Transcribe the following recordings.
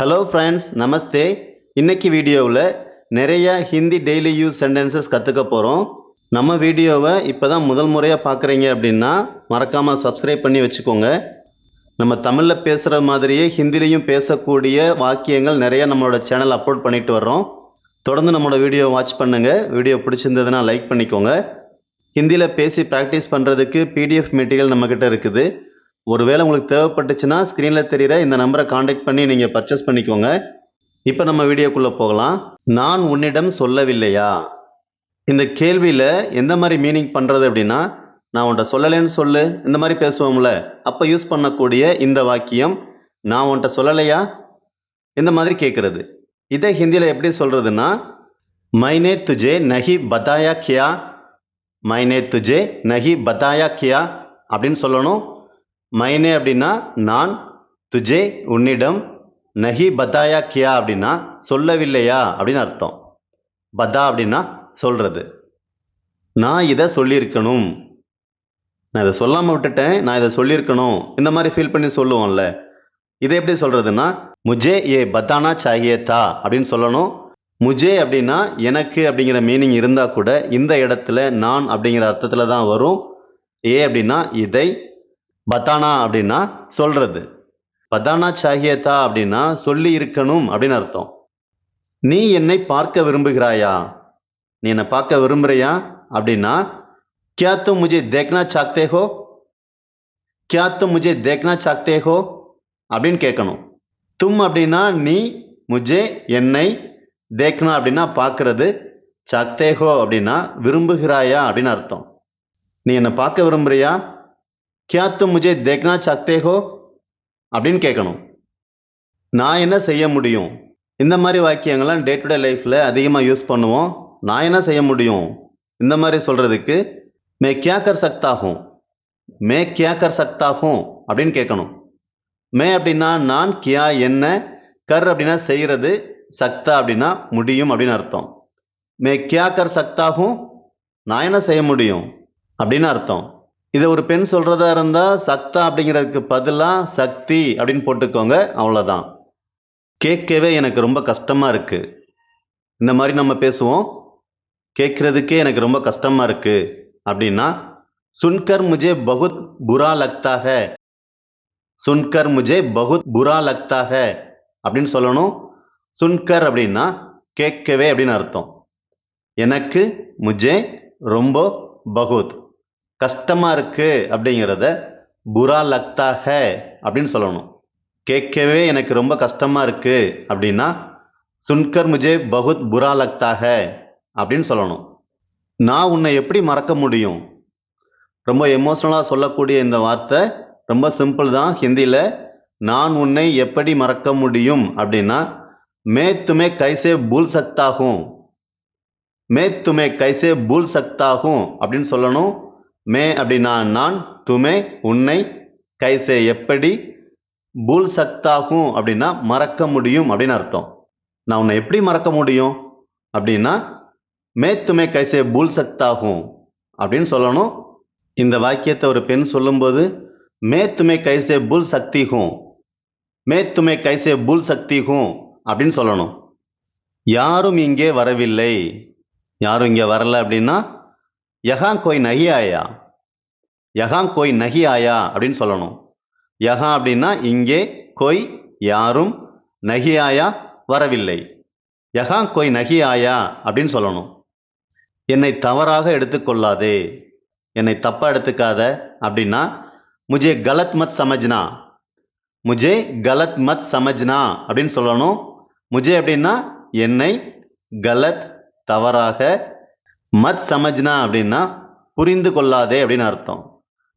Hello friends நமஸ்தே இன்னைக்கு வீடியோவில் நிறைய ஹிந்தி டெய்லி யூஸ் சென்டென்சஸ் கற்றுக்க போகிறோம் நம்ம வீடியோவை இப்போ தான் முதல் முறையாக பார்க்குறீங்க அப்படின்னா மறக்காமல் சப்ஸ்கிரைப் பண்ணி வச்சுக்கோங்க. நம்ம தமிழில் பேசுகிற மாதிரியே ஹிந்திலையும் பேசக்கூடிய வாக்கியங்கள் நிறையா நம்மளோட சேனல் அப்லோட் பண்ணிட்டு வர்றோம். தொடர்ந்து நம்மளோட வீடியோ வாட்ச் பண்ணுங்கள் வீடியோ பிடிச்சிருந்ததுன்னா லைக் பண்ணிக்கோங்க. ஹிந்தியில் பேசி ப்ராக்டிஸ் பண்ணுறதுக்கு பிடிஎஃப் மெட்டீரியல் நம்மக்கிட்ட இருக்குது. ஒருவேளை உங்களுக்கு தேவைப்பட்டுச்சுன்னா ஸ்க்ரீனில் தெரிகிற இந்த நம்பரை காண்டாக்ட் பண்ணி நீங்கள் பர்ச்சேஸ் பண்ணிக்கோங்க. இப்போ நம்ம வீடியோக்குள்ளே போகலாம். நான் உன்னிடம் சொல்லவில்லையா? இந்த கேள்வியில் எந்த மாதிரி மீனிங் பண்ணுறது அப்படின்னா நான் உன்கிட்ட சொல்லலைன்னு சொல்லு இந்த மாதிரி பேசுவோம்ல அப்போ யூஸ் பண்ணக்கூடிய இந்த வாக்கியம் நான் உன்கிட்ட சொல்லலையா? இந்த மாதிரி கேட்குறது இதை ஹிந்தியில் எப்படி சொல்கிறதுன்னா மைனே துஜே நஹி பதாயா கியா மைனே துஜே நஹி பதாயா கியா அப்படின்னு சொல்லணும். மைனே அப்படின்னா நான் துஜே உன்னிடம் நஹி பதாயா கியா அப்படின்னா சொல்லவில்லையா அப்படின்னு அர்த்தம். பதா அப்படின்னா சொல்கிறது நான் இதை சொல்லியிருக்கணும். நான் இதை சொல்லாமல் விட்டுட்டேன் நான் இதை சொல்லியிருக்கணும். இந்த மாதிரி ஃபீல் பண்ணி சொல்லுவோம்ல. இதை எப்படி சொல்கிறதுன்னா முஜே ஏ பத்தானா சாகியே தா அப்படின்னு சொல்லணும். முஜே அப்படின்னா எனக்கு அப்படிங்கிற மீனிங் இருந்தால் கூட இந்த இடத்துல நான் அப்படிங்கிற அர்த்தத்தில் தான் வரும். ஏ அப்படின்னா இதை பத்தானா அப்படின்னா சொல்றது. பதானா சாகியதா அப்படின்னா சொல்லி இருக்கணும் அப்படின்னு அர்த்தம். நீ என்னை பார்க்க விரும்புகிறாயா? நீ என்னை பார்க்க விரும்புறியா? அப்படின்னா கியா தும் முஜே தேக்னா சாக்தே ஹோ? கியா தும் முஜே தேக்னா சாக்தே ஹோ? அப்படின்னு கேட்கணும். தும் அப்படின்னா நீ முஜே என்னை தேக்னா அப்படின்னா பார்க்கறது சாக்தேகோ அப்படின்னா விரும்புகிறாயா அப்படின்னு அர்த்தம். நீ என்னை பார்க்க விரும்புறியா? கியா தும் முஜே தேக்னா சாக்தே ஹோ அப்படின்னு கேட்கணும். நான் என்ன செய்ய முடியும்? இந்த மாதிரி வாக்கியங்கள்லாம் டே டு டே லைஃப்பில் அதிகமாக யூஸ் பண்ணுவோம். நான் என்ன செய்ய முடியும்? இந்த மாதிரி சொல்கிறதுக்கு மே கியா கர் சக்தா மே கியா கர் அப்படின்னு கேட்கணும். மே அப்படின்னா நான் கியா என்ன கர் அப்படின்னா செய்கிறது சக்தா அப்படின்னா முடியும் அப்படின்னு அர்த்தம். மே கியா கர் சக்தா நான் என்ன செய்ய முடியும்? அப்படின்னு அர்த்தம். இதை ஒரு பெண் சொல்றதா இருந்தா சக்தா அப்படிங்கிறதுக்கு பதிலாக சக்தி அப்படின்னு போட்டுக்கோங்க அவ்வளோதான் கேட்கவே எனக்கு ரொம்ப கஷ்டமா இருக்கு. இந்த மாதிரி நம்ம பேசுவோம். கேட்கறதுக்கே எனக்கு ரொம்ப கஷ்டமா இருக்கு. அப்படின்னா சுன்கர் முஜே பகுத் புரா லக்தா ஹே சுன்கர் முஜே பகுத் புரா லக்தா ஹே அப்படின்னு சொல்லணும். சுன்கர் அப்படின்னா கேட்கவே அப்படின்னு அர்த்தம். எனக்கு முஜே ரொம்ப பகுத். கஷ்டமாக இருக்குது அப்படிங்கிறத புரா லக்தா ஹே அப்படின்னு சொல்லணும். கேட்கவே எனக்கு ரொம்ப கஷ்டமாக இருக்குது அப்படின்னா சுன்கர் முஜே பகுத் புரா லக்தா ஹே அப்படின்னு சொல்லணும். நான் உன்னை எப்படி மறக்க முடியும்? ரொம்ப எமோஷ்னலாக சொல்லக்கூடிய இந்த வார்த்தை ரொம்ப சிம்பிள் தான். ஹிந்தியில் நான் உன்னை எப்படி மறக்க முடியும் அப்படின்னா மே துமே கைசே பூல் சக்தாகும். ஹூம் மே துமே கைசே பூல் சக்தாகும் அப்படின்னு சொல்லணும். மே அப்படின்னா நான் துமே உன்னை கைசே எப்படி பூல் சக்தாகும் அப்படின்னா மறக்க முடியும் அப்படின்னு அர்த்தம். நான் உன்னை எப்படி மறக்க முடியும்? அப்படின்னா மே துமே கைசே பூல் சக்தாகும் அப்படின்னு சொல்லணும். இந்த வாக்கியத்தை ஒரு பெண் சொல்லும்போது மே துமே கைசே பூல் சக்திகும் மே துமே கைசே பூல் சக்திகும் அப்படின்னு சொல்லணும். யாரும் இங்கே வரவில்லை. யாரும் இங்கே வரல அப்படின்னா யஹா கோய் நகி ஆயா யகான் கோய் நகி ஆயா அப்படின்னு சொல்லணும். யகா அப்படின்னா இங்கே கொய் யாரும் நகி ஆயா வரவில்லை. யகாங் கொய் நகி ஆயா அப்படின்னு சொல்லணும். என்னை தவறாக எடுத்துக்கொள்ளாதே. என்னை தப்பாக எடுத்துக்காத அப்படின்னா முஜே கலத் மத் சமஜ்னா. முஜே கலத் மத் சமஜ்னா அப்படின்னு சொல்லணும். முஜே அப்படின்னா என்னை கலத் தவறாக மத் சமஜ்னா அப்படின்னா புரிந்து கொள்ளாதே அப்படின்னு அர்த்தம்.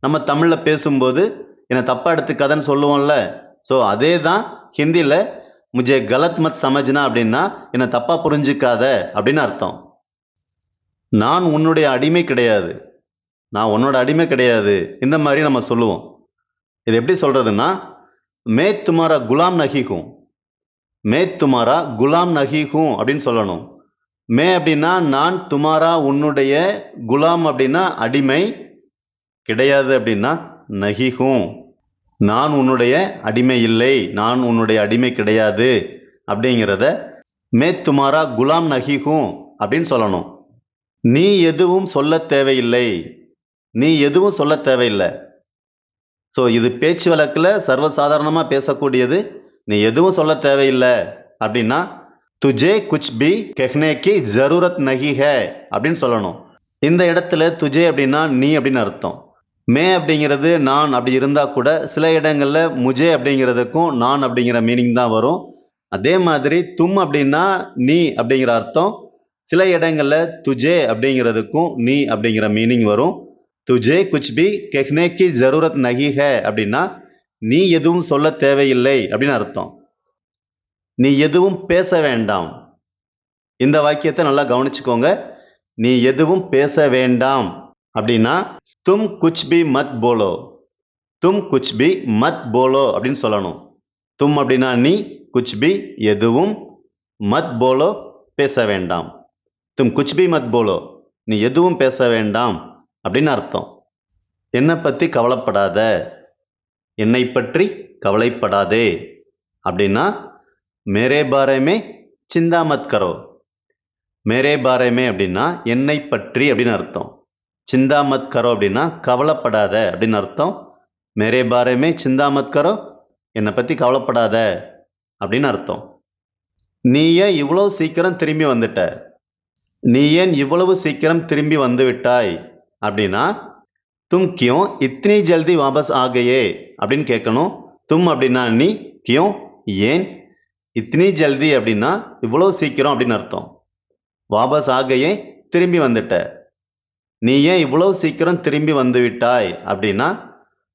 நம்ம தமிழில் பேசும்போது என்னை தப்பாக எடுத்துக்காதன்னு சொல்லுவோம்ல ஸோ அதே தான் ஹிந்தியில் முஜே கலத் மத் சமஜ்னா அப்படின்னா என்னை தப்பாக புரிஞ்சுக்காத அப்படின்னு அர்த்தம். நான் உன்னுடைய அடிமை கிடையாது. நான் உன்னோட அடிமை கிடையாது. இந்த மாதிரி நம்ம சொல்லுவோம். இது எப்படி சொல்கிறதுன்னா மே துமாரா குலாம் நகிகும் மே துமாரா குலாம் நகிகும் அப்படின்னு சொல்லணும். மே அப்படின்னா நான் துமாரா உன்னுடைய குலாம் அப்படின்னா அடிமை கிடையாது அப்படின்னா நகிகும். நான் உன்னுடைய அடிமை இல்லை நான் உன்னுடைய அடிமை கிடையாது அப்படிங்கிறத மே துமாரா குலாம் நஹிஹூம் அப்படின்னு சொல்லணும். நீ எதுவும் சொல்ல தேவையில்லை. நீ எதுவும் சொல்ல தேவையில்லை. ஸோ இது பேச்சு வழக்கில் சர்வசாதாரணமாக பேசக்கூடியது. நீ எதுவும் சொல்ல தேவையில்லை அப்படின்னா துஜே குச் பி கெஹ்னே ஜரூரத் நஹி ஹே அப்படின்னு சொல்லணும். இந்த இடத்துல துஜே அப்படின்னா நீ அப்படின்னு அர்த்தம். மே அப்படிங்கிறது நான் அப்படி இருந்தால் கூட சில இடங்களில் முஜே அப்படிங்கிறதுக்கும் நான் அப்படிங்கிற மீனிங் தான் வரும். அதே மாதிரி தும் அப்படின்னா நீ அப்படிங்கிற அர்த்தம். சில இடங்களில் துஜே அப்படிங்கிறதுக்கும் நீ அப்படிங்கிற மீனிங் வரும். துஜே குச் பி கெஹ்னே ஜரூரத் நஹி ஹே அப்படின்னா நீ எதுவும் சொல்ல தேவையில்லை அப்படின்னு அர்த்தம். நீ எதுவும் பேச வேண்டாம். இந்த வாக்கியத்தை நல்லா கவனிச்சுக்கோங்க. நீ எதுவும் பேச வேண்டாம். அப்படின்னா தும் குச் பி மத் போலோ. தும் குச் பி மத் போலோ அப்படின்னு சொல்லணும். தும் அப்படின்னா நீ குச் பி எதுவும் மத் போலோ பேச வேண்டாம். தும் குச் பி மத் போலோ. நீ எதுவும் பேச வேண்டாம் அப்படின்னு அர்த்தம். என்னை பற்றி கவலைப்படாத. என்னை பற்றி கவலைப்படாதே. அப்படின்னா மேரே பாரேமே சிந்தா மத் கரோ. மேரே பாரேமே அப்படின்னா என்னை பற்றி அப்படின்னு அர்த்தம். சிந்தா மத் கரோ அப்படின்னா கவலைப்படாத அப்படின்னு அர்த்தம். மேரே பாரேமே சிந்தா மத் கரோ என்னை பற்றி கவலைப்படாத அப்படின்னு அர்த்தம். நீ ஏன் இவ்வளோ சீக்கிரம் திரும்பி வந்துட்ட? நீ ஏன் இவ்வளவு சீக்கிரம் திரும்பி வந்து விட்டாய்? அப்படின்னா தும் கியோ இத்தனி ஜல்தி வாபஸ் ஆகையே அப்படின்னு கேட்கணும். தும் அப்படின்னா நீ கியோ ஏன் இத்தனி ஜல்தி அப்படின்னா இவ்வளோ சீக்கிரம் அப்படின்னு அர்த்தம். வாபஸ் ஆகையே திரும்பி வந்துட்ட. நீ ஏன் இவ்வளோ சீக்கிரம் திரும்பி வந்து விட்டாய் அப்படின்னா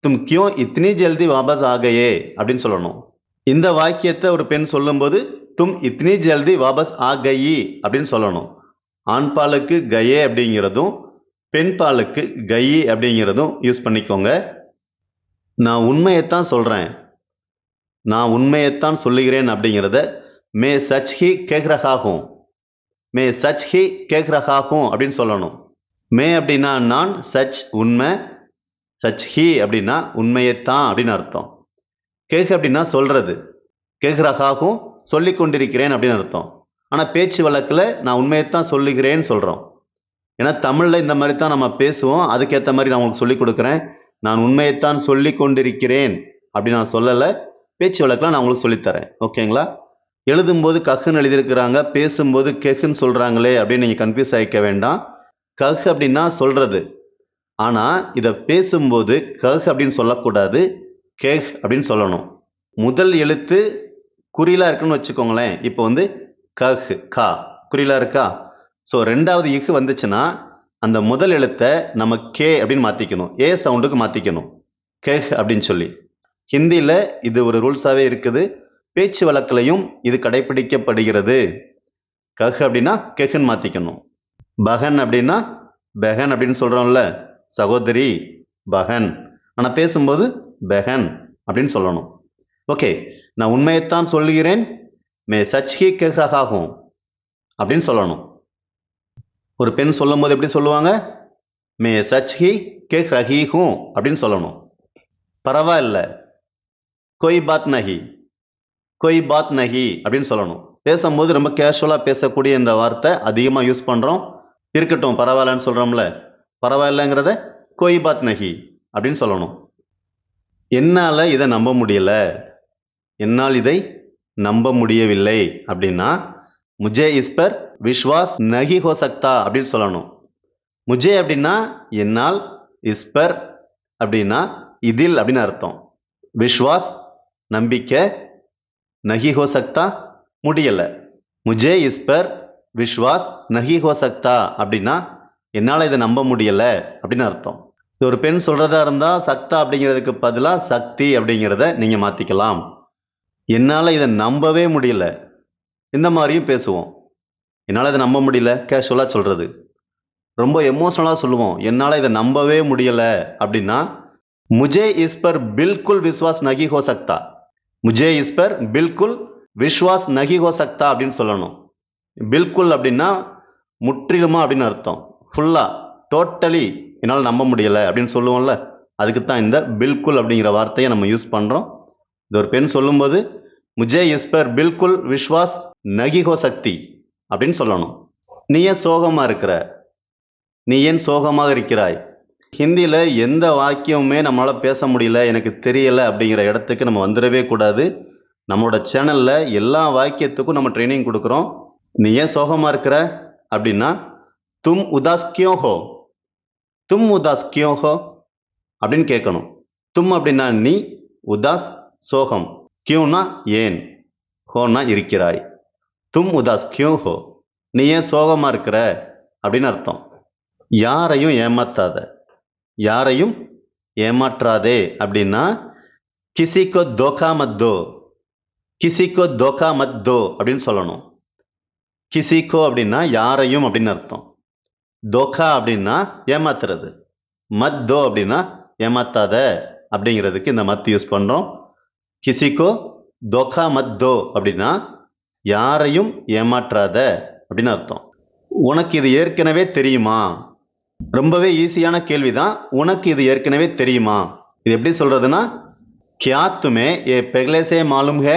தும் கியோ இத்தனி ஜல்தி வாபஸ் ஆகையே அப்படின்னு சொல்லணும். இந்த வாக்கியத்தை ஒரு பெண் சொல்லும்போது தும் இத்தினி ஜல்தி வாபஸ் ஆ அப்படின்னு சொல்லணும். ஆண் பாலுக்கு கயே அப்படிங்கிறதும் பெண் பாலுக்கு கயி அப்படிங்கிறதும் யூஸ் பண்ணிக்கோங்க. நான் உண்மையைத்தான் சொல்கிறேன் நான் உண்மையைத்தான் சொல்லுகிறேன் அப்படிங்கிறத மே சச் ஹி கேக்ரஹாகும் மே சச் ஹி கேக்ரஹாகும் அப்படின்னு சொல்லணும். மே அப்படின்னா நான் சச் உண்மை சச் ஹி அப்படின்னா உண்மையைத்தான் அப்படின்னு அர்த்தம். கேக் அப்படின்னா சொல்கிறது கேக்ரஹாகும் சொல்லி கொண்டிருக்கிறேன் அப்படின்னு அர்த்தம். ஆனால் பேச்சு வழக்கில் நான் உண்மையைத்தான் சொல்லுகிறேன்னு சொல்கிறோம் ஏன்னா தமிழில் இந்த மாதிரி தான் நம்ம பேசுவோம். அதுக்கேற்ற மாதிரி நான் உங்களுக்கு சொல்லிக் கொடுக்குறேன். நான் உண்மையைத்தான் சொல்லி கொண்டிருக்கிறேன் அப்படி நான் சொல்லலை. பேச்சு வழக்கில் நான் உங்களுக்கு சொல்லித்தரேன். ஓகேங்களா? எழுதும்போது கஹுன்னு எழுதியிருக்கிறாங்க பேசும்போது கெஹுன்னு சொல்கிறாங்களே அப்படின்னு நீங்கள் கன்ஃபியூஸ் ஆகிக்க வேண்டாம். கஹ் அப்படின்னா சொல்கிறது ஆனால் இதை பேசும்போது கஹ் அப்படின்னு சொல்லக்கூடாது கெஹ் அப்படின்னு சொல்லணும். முதல் எழுத்து குறிலாக இருக்குன்னு வச்சுக்கோங்களேன். இப்போ வந்து கஹ் கா. குறியிலா இருக்கா? ஸோ ரெண்டாவது இஹ் வந்துச்சுன்னா அந்த முதல் எழுத்தை நம்ம கே அப்படின்னு மாற்றிக்கணும் ஏ சவுண்டுக்கு மாற்றிக்கணும் கெஹ் அப்படின்னு சொல்லி. ஹிந்தியில் இது ஒரு ரூல்ஸாகவே இருக்குது. பேச்சு வழக்கிலையும் இது கடைபிடிக்கப்படுகிறது கஹ் அப்படின்னா கெஹன் மாற்றிக்கணும் பகன் அப்படின்னா பெஹன் அப்படின்னு சொல்கிறோம்ல சகோதரி பகன் ஆனால் பேசும்போது பெஹன் அப்படின்னு சொல்லணும். ஓகே நான் உண்மையைத்தான் சொல்லுகிறேன். மே சச் ஹி கெஹ் ரஹாகும் அப்படின்னு சொல்லணும். ஒரு பெண் சொல்லும் போது எப்படி சொல்லுவாங்க? மே சச் ஹி கெஹ் ரஹி அப்படின்னு சொல்லணும். பரவாயில்ல. கொய் பாத் நகி கொய் பாத் நகி அப்படின்னு சொல்லணும். பேசும்போது ரொம்ப கேஷுவலாக பேசக்கூடிய இந்த வார்த்தை அதிகமாக யூஸ் பண்ணுறோம் இருக்கட்டும் பரவாயில்லன்னு சொல்கிறோம்ல பரவாயில்லைங்கிறத கொய் பாத் நகி அப்படின்னு சொல்லணும். என்னால் இதை நம்ப முடியல. என்னால் இதை நம்ப முடியவில்லை அப்படின்னா முஜே இஸ்பர் விஸ்வாஸ் நகி ஹோ சக்தா அப்படின்னு சொல்லணும். முஜே அப்படின்னா என்னால் இஸ்பர் அப்படின்னா இதில் அப்படின்னு அர்த்தம். விஸ்வாஸ் நம்பிக்கை நகி ஹோ சக்தா முடியலை. முஜே இஸ்பர் விஸ்வாஸ் நகி ஹோ சக்தா அப்படின்னா என்னால் இதை நம்ப முடியலை அப்படின்னு அர்த்தம். இது ஒரு பெண் சொல்கிறதா இருந்தால் சக்தா அப்படிங்கிறதுக்கு பதிலாக சக்தி அப்படிங்கிறத நீங்கள் மாற்றிக்கலாம் என்னால் இதை நம்பவே முடியல. இந்த மாதிரியும் பேசுவோம். என்னால் இதை நம்ப முடியல கேஷுவலாக சொல்கிறது ரொம்ப எமோஷனலாக சொல்லுவோம். என்னால் இதை நம்பவே முடியலை அப்படின்னா முஜே இஸ் பர் பில்குல் விஸ்வாஸ் நகி ஹோ சக்தா முஜே இஸ்பர் பில்குல் விஸ்வாஸ் நகி ஹோ சக்தா அப்படின்னு சொல்லணும். பில்குல் அப்படின்னா முற்றிலுமா அப்படின்னு அர்த்தம். ஃபுல்லாக டோட்டலி என்னால் நம்ப முடியலை அப்படின்னு சொல்லுவோம்ல அதுக்கு தான் இந்த பில்குல் அப்படிங்கிற வார்த்தையை நம்ம யூஸ் பண்ணுறோம் இது ஒரு பெண் சொல்லும்போது முஜே இஸ்பர் பில்குல் விஸ்வாஸ் நகிஹோ சக்தி அப்படின்னு சொல்லணும். நீ ஏன் சோகமாக இருக்கிற? நீ ஏன் சோகமாக இருக்கிறாய்? ஹிந்தியில் எந்த வாக்கியமுமே நம்மளால் பேச முடியல எனக்கு தெரியல அப்படிங்கிற இடத்துக்கு நம்ம வந்துடவே கூடாது. நம்மளோட சேனலில் எல்லா வாக்கியத்துக்கும் நம்ம ட்ரைனிங் கொடுக்குறோம். நீ ஏன் சோகமாக இருக்கிற? அப்படின்னா தும் உதாஸ் கியோ ஹோ? தும் உதாஸ் கியோ ஹோ? அப்படின்னு கேட்கணும். தும் அப்படின்னா நீ உதாஸ் சோகம். கியூனா ஏன்? ஹோனா இருக்கிறாய். தும் உதாஸ் கியூ ஹோ? நீ ஏன் சோகமாக இருக்கிற? அப்படின்னு அர்த்தம். யாரையும் ஏமாத்தாத. யாரையும் ஏமாற்றாதே அப்படின்னா கிசிக்கோ தோகா மத்தோ கிசிக்கோ தோகா மத்தோ அப்படின்னு சொல்லணும். கிசிக்கோ அப்படின்னா யாரையும் அப்படின்னு அர்த்தம். தோகா அப்படின்னா ஏமாத்துறது. மத்தோ அப்படின்னா ஏமாத்தாத அப்படிங்கிறதுக்கு இந்த மத் யூஸ் பண்ணுறோம் கிசிக்கோ தோகா மத்தோ அப்படின்னா யாரையும் ஏமாற்றாத அப்படின்னு அர்த்தம். உனக்கு இது ஏற்கனவே தெரியுமா? ரொம்பவே ஈஸியான கேள்வி தான் உனக்கு இது ஏற்கனவே தெரியுமா? இது எப்படி சொல்கிறதுன்னா கியா துமே ஏ பெக்லேசே மாலும் ஹே?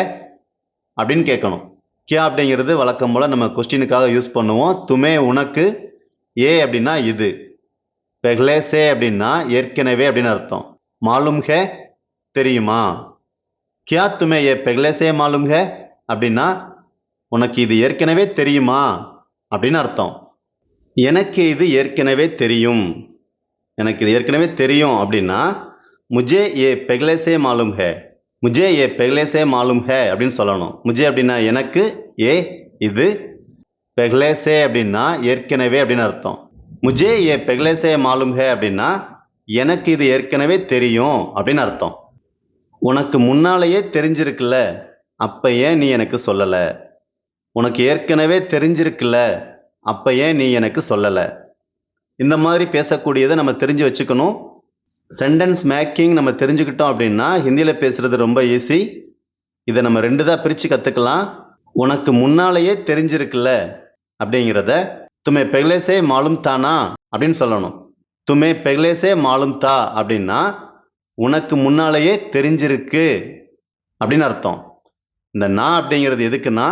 அப்படின்னு கேட்கணும். கியா அப்படிங்கிறது வழக்கம் போல் நம்ம கொஸ்டினுக்காக யூஸ் பண்ணுவோம். துமே உனக்கு ஏ அப்படின்னா இது. பெக்லேசே அப்படின்னா ஏற்கனவே அப்படின்னு அர்த்தம். மாலும் ஹே? தெரியுமா? கியா துமே ஏ பெக்லேசே மாலும் ஹே? அப்படின்னா உனக்கு இது ஏற்கனவே தெரியுமா? அப்படின்னு அர்த்தம். எனக்கு இது ஏற்கனவே தெரியும். எனக்கு இது ஏற்கனவே தெரியும் அப்படின்னா முஜே ஏ பெகலேசே மாலும் ஹே முஜே ஏ பெகலேசே மாலும் ஹே அப்படின்னு சொல்லணும். முஜே அப்படின்னா எனக்கு ஏ இது பெகலேசே அப்படின்னா ஏற்கனவே அப்படின்னு அர்த்தம். முஜே ஏ பெகலேசே மாலும் ஹே அப்படின்னா எனக்கு இது ஏற்கனவே தெரியும் அப்படின்னு அர்த்தம். உனக்கு முன்னாலேயே தெரிஞ்சிருக்குல்ல அப்போ ஏன் நீ எனக்கு சொல்லலை? உனக்கு ஏற்கனவே தெரிஞ்சிருக்குல்ல அப்போ ஏன் நீ எனக்கு சொல்லலை. இந்த மாதிரி பேசக்கூடியதை நம்ம தெரிஞ்சு வச்சுக்கணும். சென்டென்ஸ் மேக்கிங் நம்ம தெரிஞ்சுக்கிட்டோம் அப்படின்னா ஹிந்தியில் பேசுகிறது ரொம்ப ஈஸி இதை நம்ம ரெண்டு தான் பிரித்து கற்றுக்கலாம் உனக்கு முன்னாலேயே தெரிஞ்சிருக்குல்ல அப்படிங்கிறத துமே பெகலேசே மாலும் தானா? அப்படின்னு சொல்லணும். துமே பெகலேசே மாலும் தா? அப்படின்னா உனக்கு முன்னாலேயே தெரிஞ்சிருக்கு. அப்படின்னு அர்த்தம். இந்த நான் அப்படிங்கிறது எதுக்குன்னா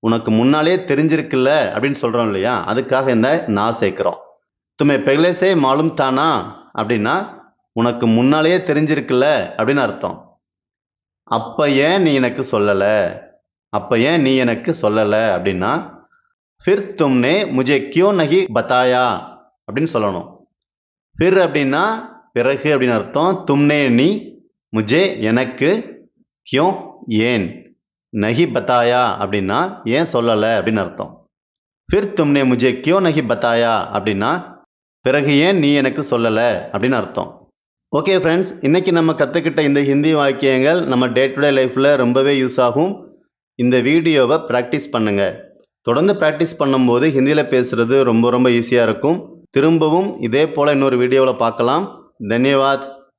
உனக்கு முன்னாலே தெரிஞ்சிருக்குல்ல அப்படின்னு சொல்கிறோம் இல்லையா? அதுக்காக இந்த நான் சேர்க்குறோம். துமே பெக்லேசே மாலும் தானா? அப்படின்னா உனக்கு முன்னாலேயே தெரிஞ்சிருக்குல்ல அப்படின்னு அர்த்தம். அப்போ ஏன் நீ எனக்கு சொல்லலை? அப்போ ஏன் நீ எனக்கு சொல்லலை? அப்படின்னா ஃபிர் தும்னே முஜே கியோ நகி பத்தாயா அப்படின்னு சொல்லணும். ஃபிர் அப்படின்னா பிறகு அப்படின்னு அர்த்தம் தும்னே நீ முஜே எனக்கு கியோ ஏன்? நகி பத்தாயா அப்படின்னா ஏன் சொல்லலை அப்படின்னு அர்த்தம். ஃபிர் தும்னே முஜே கியோ நகி பத்தாயா அப்படின்னா பிறகு ஏன் நீ எனக்கு சொல்லலை அப்படின்னு அர்த்தம். ஓகே ஃப்ரெண்ட்ஸ் இன்றைக்கி நம்ம கற்றுக்கிட்ட இந்த ஹிந்தி வாக்கியங்கள் நம்ம டே டு டே லைஃப்பில் ரொம்பவே யூஸ் ஆகும். இந்த வீடியோவை ப்ராக்டிஸ் பண்ணுங்கள் தொடர்ந்து ப்ராக்டிஸ் பண்ணும்போது ஹிந்தியில் பேசுகிறது ரொம்ப ரொம்ப ஈஸியாக இருக்கும். திரும்பவும் இதே போல் இன்னொரு வீடியோவில் பார்க்கலாம். தன்யவாத்.